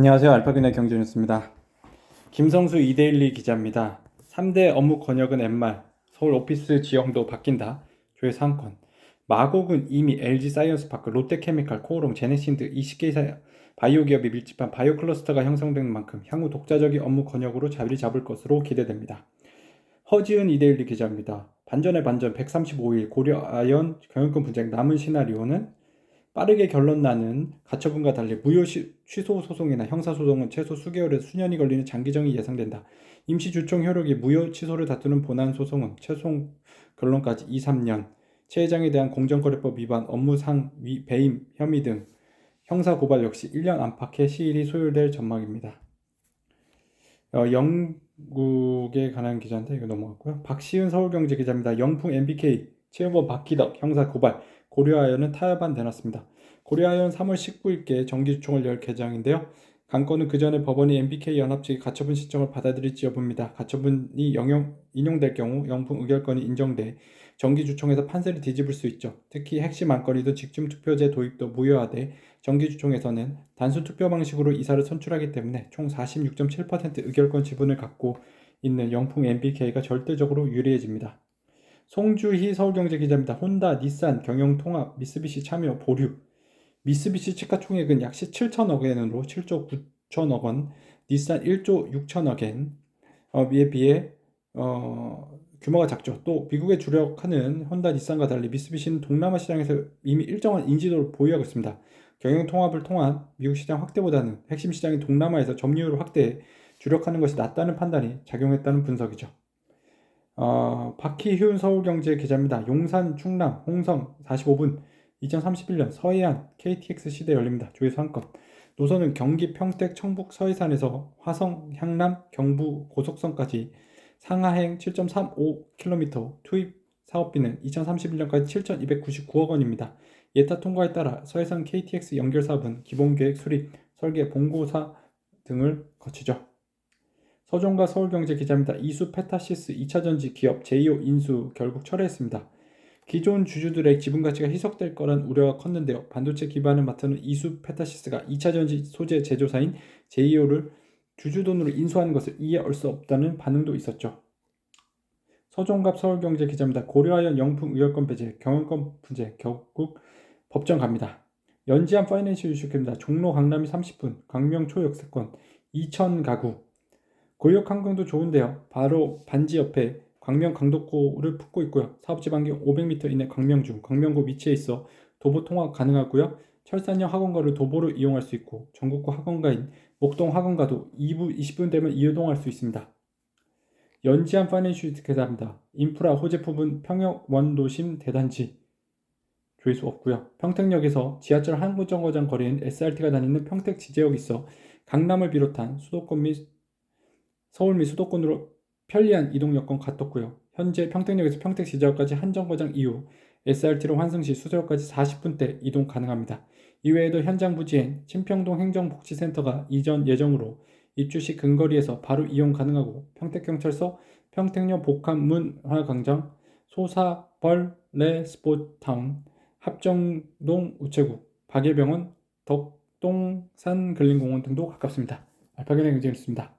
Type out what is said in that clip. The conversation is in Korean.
안녕하세요. 알파빈의 경제뉴스입니다. 김성수 이데일리 기자입니다. 3대 업무 권역은 엔말, 서울 오피스 지형도 바뀐다. 한 건. 마곡은 이미 LG 사이언스파크, 롯데케미칼, 코오롱, 제네신 등 20개 이상 바이오 기업이 밀집한 바이오 클러스터가 형성되는 만큼 향후 독자적인 업무 권역으로 자리 잡을 것으로 기대됩니다. 허지은 이데일리 기자입니다. 반전의 반전 135일 고려 아연 경영권 분쟁 남은 시나리오는 빠르게 결론 나는 가처분과 달리 무효 시- 취소 소송이나 형사 소송은 최소 수개월에서 수년이 걸리는 장기정이 예상된다. 임시 주총 효력이 무효 취소를 다투는 본안 소송은 최종 결론까지 2, 3년. 최 회장에 대한 공정거래법 위반, 업무상 위, 배임 혐의 등 형사 고발 역시 1년 안팎의 시일이 소요될 전망입니다. 어, 영국에 관한 기자인데 이거 넘어갔고요. 박시은 서울경제 기자입니다. 영풍 MBK 최후보 박기덕 형사 고발 고려아연은 타협안 내놨습니다. 고려아연 3월 19일께 정기주총을 열 개장인데요. 관건은 그 전에 법원이 MBK 연합 측의 가처분 신청을 받아들일지 여부입니다. 가처분이 영용, 인용될 경우 영풍 의결권이 인정돼 정기주총에서 판세를 뒤집을 수 있죠. 특히 핵심 안건이던 직중투표제 도입도 무효화돼 정기주총에서는 단순 투표 방식으로 이사를 선출하기 때문에 총 46.7% 의결권 지분을 갖고 있는 영풍 MBK가 절대적으로 유리해집니다. 송주희 서울경제 기자입니다. 혼다, 닛산, 경영통합, 미쓰비시 참여, 보류. 미쓰비시 시가총액은 약 17천억 엔으로 7조 9천억 원, 닛산 1조 6천억 엔, 어, 이에 비해 어, 규모가 작죠. 또 미국에 주력하는 혼다, 닛산과 달리 미쓰비시는 동남아 시장에서 이미 일정한 인지도를 보유하고 있습니다. 경영 통합을 통한 미국 시장 확대보다는 핵심 시장인 동남아에서 점유율 확대에 주력하는 것이 낫다는 판단이 작용했다는 분석이죠. 어, 박희훈 서울경제 기자입니다. 용산, 충남, 홍성 45분 2031년 서해안 KTX 시대 열립니다. 조회수 한 건. 노선은 경기 평택 청북 서해산에서 화성, 향남, 경부 고속선까지 상하행 7.35km 투입 사업비는 2031년까지 7,299억 원입니다. 예타 통과에 따라 서해산 KTX 연결 사업은 기본 계획 수립, 설계, 봉고사 등을 거치죠. 서종가 서울경제 기자입니다. 이수 페타시스 2차전지 기업 제2호 인수 결국 철회했습니다. 기존 주주들의 지분 가치가 희석될 거란 우려가 컸는데요. 반도체 기반을 맡는 이수 페타시스가 2차전지 소재 제조사인 제2호를 주주 돈으로 인수하는 것을 이해할 수 없다는 반응도 있었죠. 서종갑 서울경제 기자입니다. 고려하연 영풍 의결권 배제, 경영권 분쟁 결국 법정 갑니다. 연지한 파이낸셜 이슈입니다. 종로 강남이 30분, 광명 초역세권 2천 가구 고역 환경도 좋은데요. 바로 반지 옆에 광명 강덕구를 품고 있고요. 사업지 반경 500m 이내 광명중, 광명구 위치에 있어 도보 통화 가능하고요. 철산역 학원가를 도보로 이용할 수 있고 전국구 학원가인 목동 학원가도 2부 20분 되면 이동할 수 있습니다. 연지한 파이낸셜 계답니다. 인프라 호재 부분 평역 원도심 대단지 조회수 없고요. 평택역에서 지하철 한 정거장 거리인 SRT가 다니는 평택 지제역이 있어 강남을 비롯한 수도권 및 서울 및 수도권으로 편리한 이동 여건 갖췄고요. 현재 평택역에서 평택 지자역까지 한 정거장 이후 SRT로 환승 시 수서역까지 40분대 이동 가능합니다. 이외에도 현장 부지엔 친평동 행정복지센터가 이전 예정으로 입주 시 근거리에서 바로 이용 가능하고 평택경찰서, 평택역 복합문화광장, 소사벌레 스포타운, 합정동 우체국, 박예병원, 덕동산 근린공원 등도 가깝습니다. 알파견의 경제였습니다.